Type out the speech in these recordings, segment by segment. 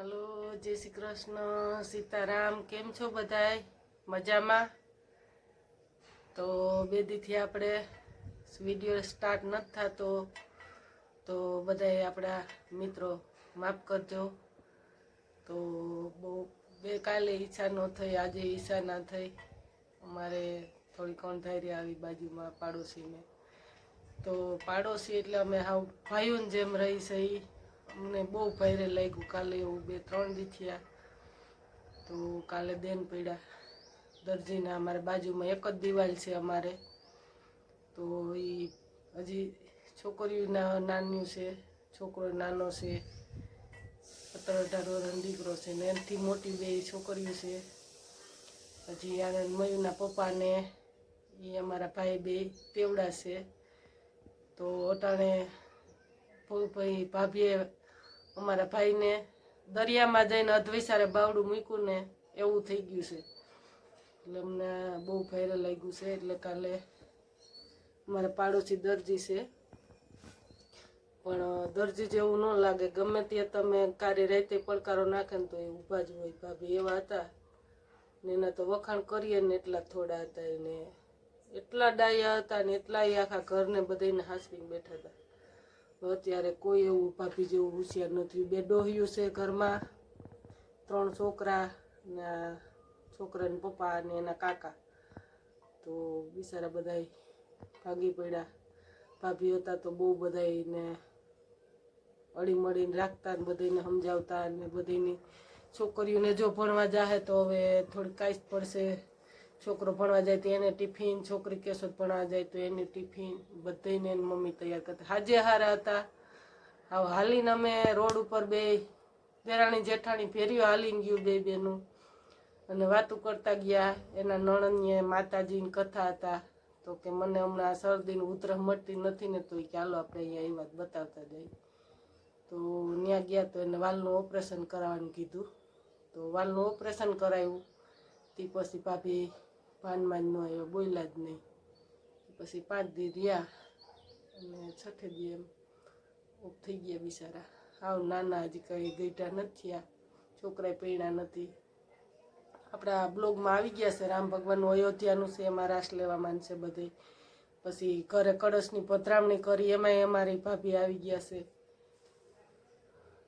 હાલો, જય શ્રી કૃષ્ણ, સીતારામ, કેમ છો બધાય? મજામાં? તો બે દીથી આપણે વીડિયો સ્ટાર્ટ નથી થતો, તો બધાય આપણા મિત્રો માફ કરજો. તો બહુ બે કાલે ઈચ્છા ન થઈ, આજે ઈચ્છા ના થઈ. અમારે થોડી કોણ આવી બાજુમાં પાડોશીને. તો પાડોશી એટલે અમે હાવ ભાઈઓને જેમ રહી છે અમને બહુ ભારે લાગ્યું કાલે એવું બે, ત્રણ દી થયા. તો કાલે દેન પડ્યા. દરજીના અમારે બાજુમાં એક જ દિવાલ છે અમારે. તો એ હજી છોકરીઓના નાનું છે, છોકરો નાનો છે. સત્તર અઢાર વર્ષ દીકરો છે ને એનાથી મોટી બે છોકરીઓ છે. પછી આનંદ મયુરના પપ્પાને એ અમારા ભાઈ બે તેવડા છે. તો અટાણે ભાઈ ભાભીએ અમારા ભાઈને દરિયામાં જઈને અધવિસારે બાવડું મૂક્યું ને એવું થઈ ગયું છે. એટલે અમને બહુ ભારે લાગ્યું છે. એટલે કાલે અમારા પાડોશી દરજી છે. પણ દરજી જેવું ન લાગે. ગમે ત્યાં તમે કાર્ય રાતે પડકારો નાખે ને તો એ ઊભા જ હોય. ભાભી એવા હતા ને એના તો વખાણ કરીએ ને એટલા થોડા હતા એને. એટલા ડાયા હતા ને એટલા એ આખા ઘરને બધાને હાસવીને બેઠા હતા. તો અત્યારે કોઈ એવું ભાભી જેવું હોશિયાર નથી. બે ડોહિયું છે ઘરમાં, ત્રણ છોકરા ને છોકરાને પપ્પા અને એના કાકા. તો બિચારા બધાય ભાગી પડ્યા. ભાભી હતા તો બહુ બધાને અડી મળીને રાખતા ને બધાને સમજાવતા ને બધાની છોકરીઓને જો ભણવા જાહે તો હવે થોડી કાંઈ પડશે. છોકરો ભણવા જાય તો એને ટિફિન, છોકરી કેશોદ ભણવા જાય તો એની ટિફિન બધાને એની મમ્મી તૈયાર કરતા. હાજે હારા હતા. આવ હાલીને અમે રોડ ઉપર બે દેરાણી જેઠાણી ફેર્યું હાલીને ગયું બે બેનું. અને વાતો કરતા ગયા. એના નણંદને માતાજીની કથા હતા. તો કે મને હમણાં શરદીની ઉધરસ મળતી નથી ને તો એ ચાલો આપણે અહીંયા એ વાત બતાવતા જઈએ. તો ત્યાં ગયા તો એને વાલનું ઓપરેશન કરાવવાનું કીધું. તો વાલનું ઓપરેશન કરાવ્યું તે પછી ભાભી ભાનમાં ન આવ્યો બોલ્યા જ નહીં પછી પાંચ દી રહ્યા અને છઠ્ઠે દી એમ થઈ ગયા બિચારા આવ નાના હજી કંઈ ગઈઢા નથી થયા છોકરાએ પૈણા નથી આપણા બ્લોગમાં આવી ગયા છે રામ ભગવાનનું અયોધ્યાનું છે એમાં રાસ લેવા માનશે બધે પછી ઘરે કળશની પધરામણી કરી એમાંય અમારી ભાભી આવી ગયા છે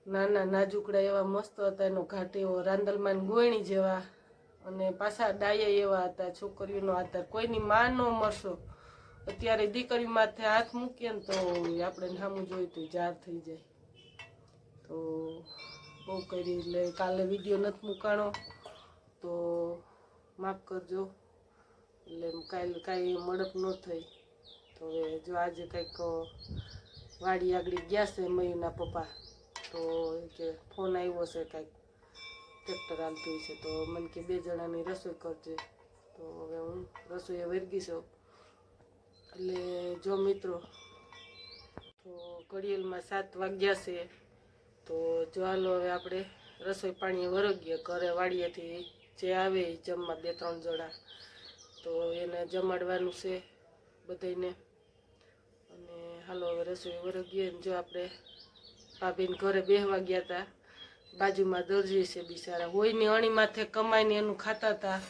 નાના નાજુકડા એવા મસ્ત હતા એનો ઘાટ એવો રાંદલમાન ગોયણી જેવા અને પાછા ડાયા એવા હતા, છોકરીઓનો આધાર. કોઈની માં નો મળશો. અત્યારે દીકરી માથે હાથ મૂકીએ ને તો આપણે સામું જોઈએ તો જાર થઈ જાય. તો બહુ કરી એટલે કાલે વીડિયો નથી મૂકાણો. તો માફ કરજો. એટલે કાલે કાંઈ મડપ ન થઈ. તો હવે જો આજે કંઈક વાડી આગળ ગયા છે મયુના પપ્પા. તો કે ફોન આવ્યો છે કાંઈક. ટ્રેક્ટર હાલતું છે તો મને કે બે જણાની રસોઈ કરજે. તો હવે હું રસોઈએ વર્ગી છું એટલે જો મિત્રો, તો ઘડિયાળમાં સાત વાગ્યા છે. તો જો હાલો હવે આપણે રસોઈ પાણી વરગીએ. ઘરે વાડીએથી જે આવે એ જમવા બે ત્રણ જણા. તો એને જમાડવાનું છે બધાને અને હાલો હવે રસોઈ વરગીએ જો આપણે ભાભીને ઘરે બેહવા ગયા હતા બાજુમાં દરજી છે બિચારા. હોયની અણી માથે કમાઈને એનું ખાતા હતા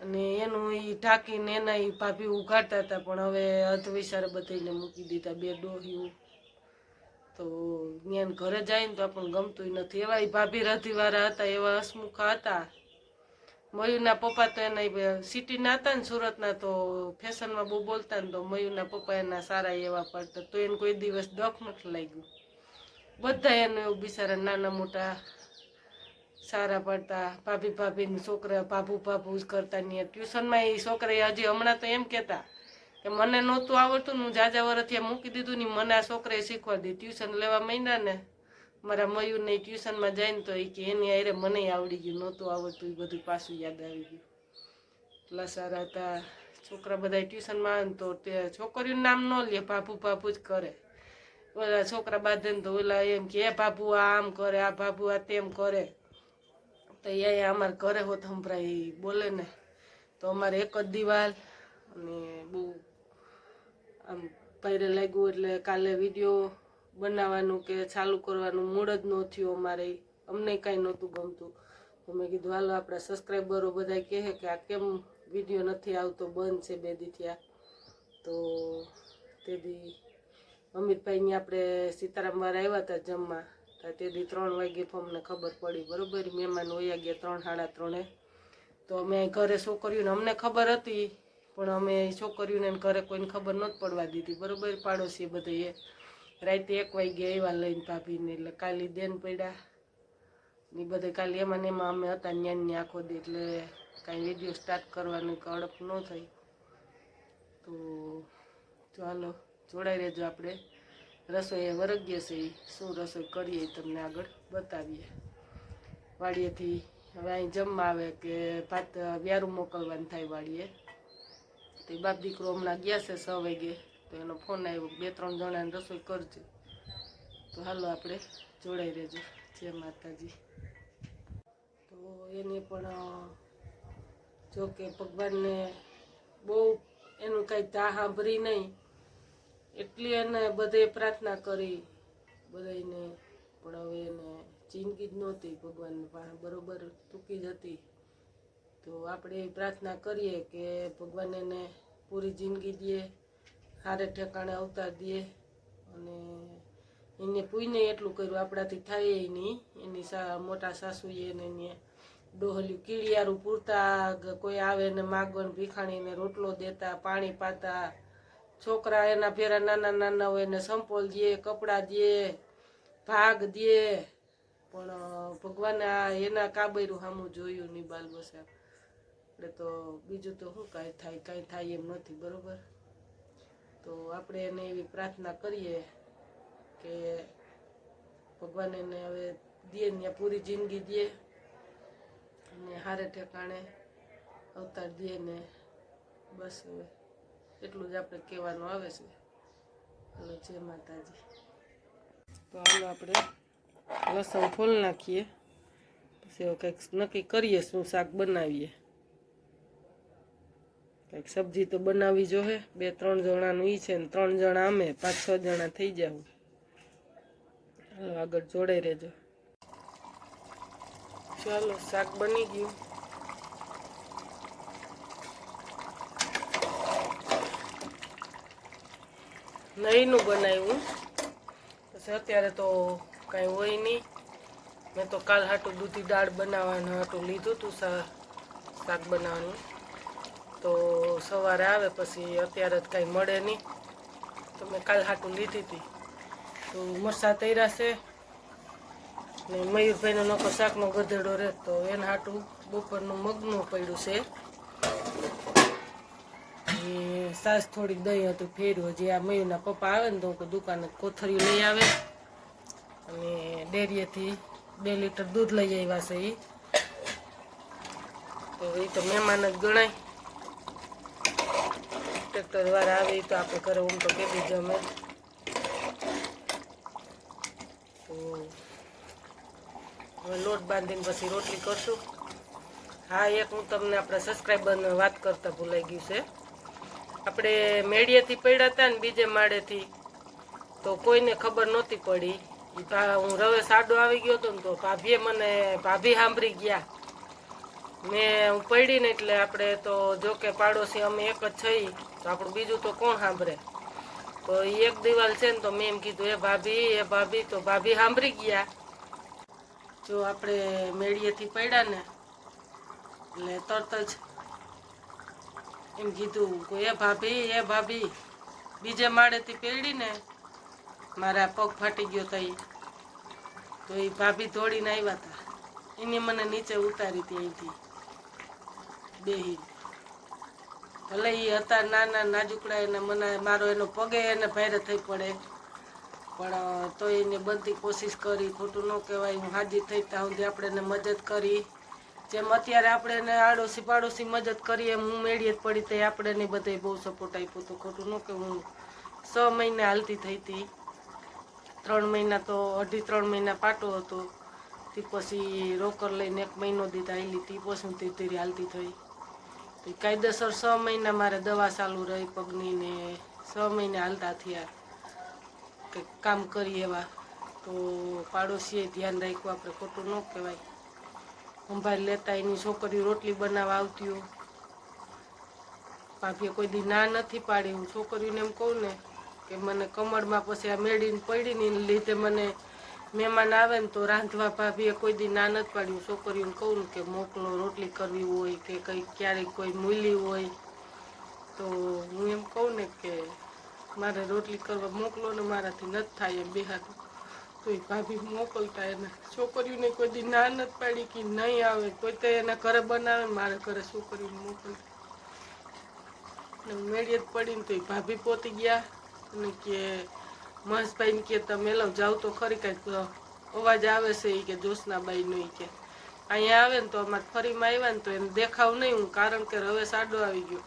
અને એનું એ ઢાંકીને એના એ ભાભી ઉઘાડતા હતા પણ હવે અધવિસારે બધાને મૂકી દીધા બે ડોહ્યું તો ત્યાં ઘરે જાય ને તો આપણને ગમતું નથી. એવા એ ભાભી રધીવાળા હતા, એવા હસમુખા હતા. મયુરના પપ્પા તો એના સિટીના હતા ને સુરતના, તો ફેશનમાં બહુ બોલતા ને તો મયુરના પપ્પા એના સારા એવા પડતા. તો એને કોઈ દિવસ દખ નથી લાગ્યું. બધા એને એવું બિચારા નાના મોટા સારા પડતા, ભાભી ભાભીને છોકરા, ભાભુ ભાભુ જ કરતા નહીં ટ્યુશનમાં એ છોકરા હજી હમણાં તો એમ કહેતા કે મને નહોતું આવડતું હું જાજા વરથી મૂકી દીધું ને મને આ છોકરાએ શીખવાડી ટ્યુશન લેવા માંડ્યા ને મારા મયુરને ટ્યુશનમાં જાય ને તો એ કે એની આરે મને આવડી ગયું, નહોતું આવડતું એ બધું પાછું યાદ આવી ગયું. એટલા સારા હતા. છોકરા બધા ટ્યુશનમાં આવે ને તો તે છોકરીઓનું નામ ન લે, ભાભુ ભાભુ જ કરે. ઓલા છોકરા બાંધે તો ઓલા એમ કે, એ બાબુ, આ આમ કરે, આ બાપુ આ તેમ કરે. તો એ અમારે ઘરે હોત ઈ બોલે ને. તો અમારે એક જ દિવાલ અને બહુ આમ પહેરે લાગ્યું એટલે કાલે વીડિયો બનાવવાનું કે ચાલુ કરવાનું મૂડ જ ન થયું અમારે. અમને કાંઈ નહોતું ગમતું. તો મેં કીધું, હાલો, આપણા સબસ્ક્રાઈબરો બધા કહે કે આ કેમ વીડિયો નથી આવતો, બંધ છે બે દી થયા. તો તે દી અહીંયા આપણે સીતારામવાર આવ્યા હતા જમવા. તો તે દી ત્રણ વાગે અમને ખબર પડી, બરોબર? મહેમાન વયા ગયા ત્રણ, સાડા ત્રણે. તો અમે ઘરે છોકરીઓને, અમને ખબર હતી, પણ અમે છોકરીઓને ઘરે કોઈને ખબર નહોતી પડવા દીધી, બરોબર? પાડોશી બધાએ રાતે એક વાગે આવ્યા લઈને ભાભીને, એટલે કાલી દેન પડ્યા. ને બધે કાલે એમાં ને એમાં અમે હતા ન્યાન ને આખો દી એટલે કાંઈ વીડિયો સ્ટાર્ટ કરવાનું કડપ ન થઈ. તો ચાલો. જોડાઈ રહેજો આપણે. રસોઈ વરગીએ છે. શું રસોઈ કરીએ તમને આગળ બતાવીએ. વાડીએથી હવે અહીં જમવા આવે કે ભાત વ્યારું મોકલવાનું થાય વાડીએ. તો એ બાપ દીકરો હમણાં ગયા છે છ વાગે, તો એનો ફોન આવ્યો બે ત્રણ જણાને રસોઈ કરજો. તો હાલો આપણે જોડાઈ રહેજો. જય માતાજી. તો એને પણ જો કે ભગવાનને બહુ એનું કાંઈ તા સાંભળી નહીં. એટલી એને બધે પ્રાર્થના કરી બધાને પણ હવે એને જિંદગી જ નહોતી ભગવાન પાસે, બરોબર ટૂંકી જ હતી. તો આપણે પ્રાર્થના કરીએ કે ભગવાન એને પૂરી જિંદગી દે સારે ઠેકાણે અવતાર દે અને એને પૂઈને એટલું કર્યું, આપણાથી થાય નહીં. એની સા, મોટા સાસુએ એને એને ડોહલ્યું કીડિયારું પૂરતા કોઈ આવે ને માગણ ભીખાણીને રોટલો દેતા, પાણી પાતા છોકરા એના ભેરા નાના નાના હોય એને સંપોલ દે, કપડાં દે, ભાગ દે. પણ ભગવાન આ એના કાબેરું સામું જોયું નહીં બાલ બસા એટલે તો બીજું તો શું કાંઈ થાય કાંઈ થાય એમ નથી, બરોબર? તો આપણે એને એવી પ્રાર્થના કરીએ કે ભગવાન એને હવે દે ને પૂરી જિંદગી દે અને હારે ઠેકાણે અવતાર દે ને બસ હવે. એટલું જ આપણે કહેવાનું આવે છે. હાલો, જય માતાજી. તો હાલો આપણે લસણ ફોલ નાખીએ. પછી એવું કંઈક નક્કી કરીએ શું શાક બનાવીએ. કંઈક સબ્જી તો બનાવવી જોહે. બે, ત્રણ જણાનું ઈ છે ને ત્રણ જણા અમે. પાંચ, છ જણા થઈ જાવ હાલો, આગળ જોડાઈ રહેજો. ચાલો, શાક બની ગયું. નહીંનું બનાવ્યું. પછી અત્યારે તો કાંઈ હોય નહીં. મેં તો કાલ હાટું દૂધી દાળ બનાવવાનું હાટું લીધું હતું શાક બનાવવાનું. તો સવારે આવે પછી અત્યારે જ કાંઈ મળે નહીં. તો મેં કાલ હાટું લીધી હતી તો મરસા તૈયાર છે. ને મયુરભાઈનો નકો શાકનો ગધેડો રહે તો એના હાટું બપોરનું મગનું પડ્યું છે. એ સાસ થોડીક દહીં હતું ફેર્યું, હજી આ મયુના પપ્પા આવે ને તો દુકાને કોથળીઓ લઈ આવે. અને ડેરીએથી બે લીટર દૂધ લઈ આવ્યા છે એ તો એ તો મહેમાન જ ગણાય. ટ્રેક્ટર દ્વારા આવે તો આપણે ઘરે હું તો કીધી જમે તો હવે લોટ બાંધીને પછી રોટલી કરશું. હા, એક હું તમને આપણા સબસ્ક્રાઈબરને વાત કરતા ભૂલાઈ ગયું છે. આપણે મેળિયેથી પડ્યા હતા ને બીજે માળેથી, તો કોઈને ખબર નહોતી પડી. હું રવે સાડો આવી ગયો હતો ને તો ભાભીએ મને, ભાભી સાંભળી ગયા. મેં હું પડી ને એટલે આપણે તો જો કે પાડોશી અમે એક જ થઈ તો આપણું બીજું તો કોણ સાંભળે? તો એક દિવાલ છે ને તો મેં એમ કીધું, એ ભાભી એ ભાભી. તો ભાભી સાંભળી ગયા. જો આપણે મેળીએથી પડ્યા ને, એટલે તરત જ એમ કીધું કે એ ભાભી એ ભાભી, બીજે માળેથી પેડી ને મારા પગ ફાટી ગયો તઈ તો એ ભાભી દોડીને આવ્યા હતા એને મને નીચે ઉતારી હતી અહીંથી. બેહી. ભલે એ હતા નાના નાજુકડા, એને મને મારો એનો પગે એને ભારે થઈ પડે. પણ તો એને બધી કોશિશ કરી. ખોટું ન કહેવાય. હું હાજી થઈ ત્યાં સુધી આપણે એને મદદ કરી. જેમ અત્યારે આપણે આડોશી પાડોશી મદદ કરીએ હું મેળીએ પડી તે આપણે ને બધે બહુ સપોર્ટ આપ્યો તો ખોટું ન કે હું છ મહિને હાલતી થઈ હતી. ત્રણ મહિના તો અઢી ત્રણ મહિના પાટો હતો. તે પછી રોકર લઈને એક મહિનો દીધા આવેલી તે પછી હું ધીરે ધીરે હાલતી થઈ. તો કાયદેસર છ મહિના મારે દવા ચાલુ રહી પગની ને છ મહિને હાલતા થયા. કે કામ કરી એવા. તો પાડોશીએ ધ્યાન રાખ્યું, આપણે ખોટું ન કહેવાય. સંભાળ લેતા એની છોકરીઓ રોટલી બનાવવા આવતી હોય. ભાભીએ કોઈ દી ના નથી પાડી. હું છોકરીઓને એમ કહું ને કે મને કમળમાં પછી આ મેળીને પડીને લીધે મને મહેમાન આવે ને તો રાંધવા ભાભીએ કોઈ દી ના નથી પાડી. હું છોકરીઓને કહું ને કે મોકલો રોટલી કરવી હોય કે કંઈ ક્યારેક કોઈ મૂલી હોય. તો હું એમ કહું ને કે મારે રોટલી કરવા મોકલો ને મારાથી નથી થાય એમ બેહાતું તો એ ભાભી મોકલતા એના. છોકરીઓને કોઈ દી ના નથી પાડી કે નહીં આવે, કોઈ તો એના ઘરે બનાવે મારે ઘરે છોકરીઓને મોકલતા. મેળિયત પડીને તો એ ભાભી પોતી ગયા અને કે મહેશભાઈને કે તમે લવ જાઓ તો ખરી કાંઈક અવાજ આવે છે એ કે જ્યોત્સનાબાઈનો એ કે. અહીંયા આવે ને તો અમારે ફરીમાં આવ્યા ને તો એને દેખાવ નહીં હું, કારણ કે હવે સાડો આવી ગયો.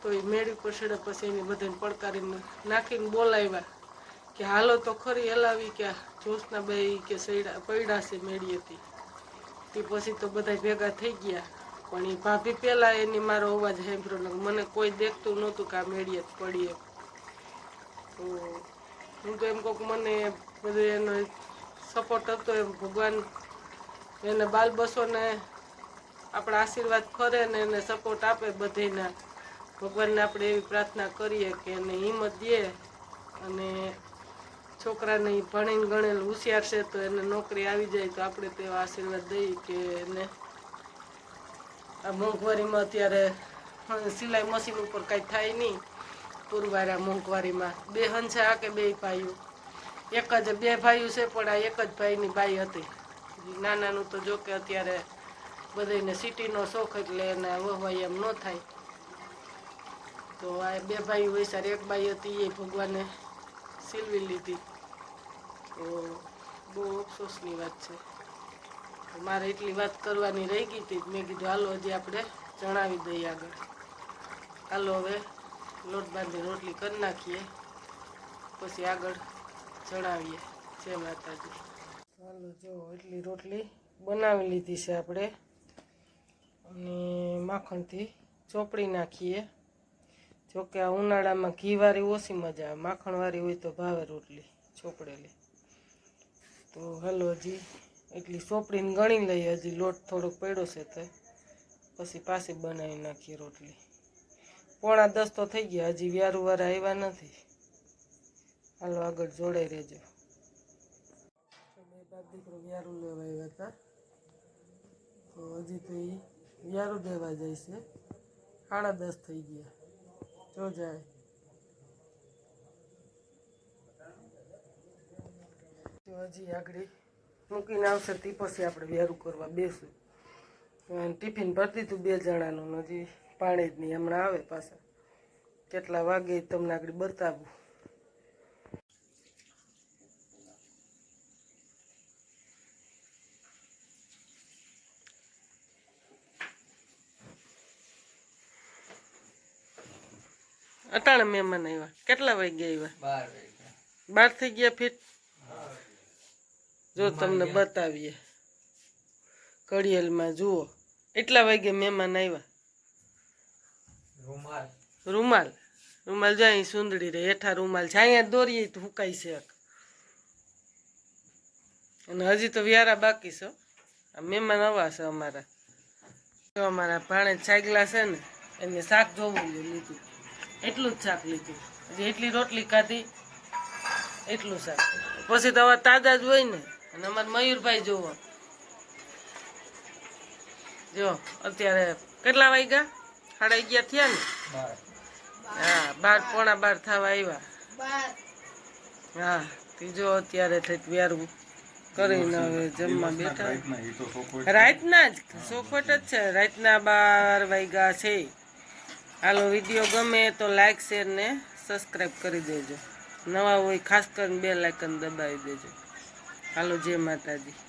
તો એ મેળી પર છેડે પછી એને બધાને પડકારીને નાખીને બોલાવ્યા. કે હાલો તો ખરી હલાવી કે જ્યોત્સનાબાઈ કે સૈડા પૈડા છે મેળી હતી તે પછી તો બધા ભેગા થઈ ગયા. પણ એ ભાભી પહેલાં એની મારો અવાજ સાંભળ્યો મને કોઈ દેખતું નહોતું કે આ મેળીએ જ પડી તો હું તો એમ કહું મને બધું એનો સપોર્ટ હતો એમ ભગવાન એને બાલ બસોને આપણા આશીર્વાદ ખરે ને એને સપોર્ટ આપે બધેના. ભગવાનને આપણે એવી પ્રાર્થના કરીએ કે એને હિંમત દે અને છોકરાને ભણીને ગણેલ હોશિયાર છે તો એને નોકરી આવી જાય તો આપણે તે આશીર્વાદ દઈએ કે એને આ મોંઘવારીમાં અત્યારે સિલાઈ મશીન ઉપર કાંઈ થાય નહીં. પુરવારા મોંઘવારીમાં. બે હંસા કે બે ભાઈઓ. એક જ બે ભાઈઓ છે, પણ આ એક જ ભાઈની બાઈ હતી. નાનાનું તો જો કે અત્યારે બધાને સિટીનો શોખ એટલે એને વહવાય એમ ન થાય. તો આ બે ભાઈઓ હોય સર એક બાઈ હતી, એ ભગવાને સિલવી લીધી. તો બહુ અફસોસની વાત છે. મારે એટલી વાત કરવાની રહી ગઈ હતી, મેં કીધું, હાલો, હજી આપણે જણાવી દઈએ આગળ. હાલો, હવે લોટ બાંધી રોટલી કરી નાખીએ, પછી આગળ જણાવીએ. જય માતાજી. હાલો, જો, એટલી રોટલી બનાવી લીધી છે આપણે. અને માખણથી ચોપડી નાખીએ. જોકે આ ઉનાળામાં ઘીવાળી ઓછી મજા આવે, માખણવાળી હોય તો ભાવે રોટલી, ચોપડેલી. તો હાલો હજી એટલી સોપડીને ગણી લઈએ, હજી લોટ થોડોક પડ્યો છે તો. પછી પાછી બનાવી નાખીએ રોટલી. પોણા દસ તો થઈ ગયા, હજી વ્યારુવાળા આવ્યા નથી. હાલો આગળ જોડાઈ રહેજો. દીકરો વ્યારું લેવા આવ્યા હતા. તો હજી તો એ વ્યારું દેવા જાય છે. સાડા દસ થઈ ગયા. જો જાય. હજી આગળ મૂકીને આવશે તે પછી આપણે વેરું કરવા બેસું. ટિફિન ભરી દીધું બે જણાનું હજી પાણી જ નહીં. હમણાં આવે પાછા. કેટલા વાગે તમને આગળ બતાવું. અટાણે મહેમાન આવ્યા. કેટલા વાગે આવ્યા? વાગ્યા. બાર થઈ ગયા ફીટ? જો તમને બતાવીએ. કડિયેલમાં જુઓ. એટલા વાગે મહેમાન આવ્યા? રૂમાલ. રૂમાલ? રૂમાલ જાય સુંદડી રે હેઠા રૂમાલ છે. અહીંયા દોરીએ તો હુકાઈ છે અને હજી તો વ્યારા બાકી છો આ મહેમાન આવા છે અમારા. જો અમારા ભાણે છાગલા છે ને એને શાક જોવું લીધું. એટલું જ શાક લીધું. હજી એટલી રોટલી ખાધી એટલું શાક. પછી તો તાજા જ હોય ને. અને અમારે મયુરભાઈ જોવો. જો અત્યારે કેટલા વાગ્યા? સાડા અગિયાર થયા ને? હા બાર પોણા બાર થવા આવ્યા. હા ત્રીજો અત્યારે થઈ વ્યારું કરીને હવે જમવા બેઠા. રાતના જ સોખવટ જ છે. રાતના બાર વાગ્યા છે. હાલો વીડિયો ગમે તો લાઈક શેર ને સબસ્ક્રાઈબ કરી દેજો. નવા હોય ખાસ કરીને બે લાઇકન દબાવી દેજો. હાલો જય માતાજી.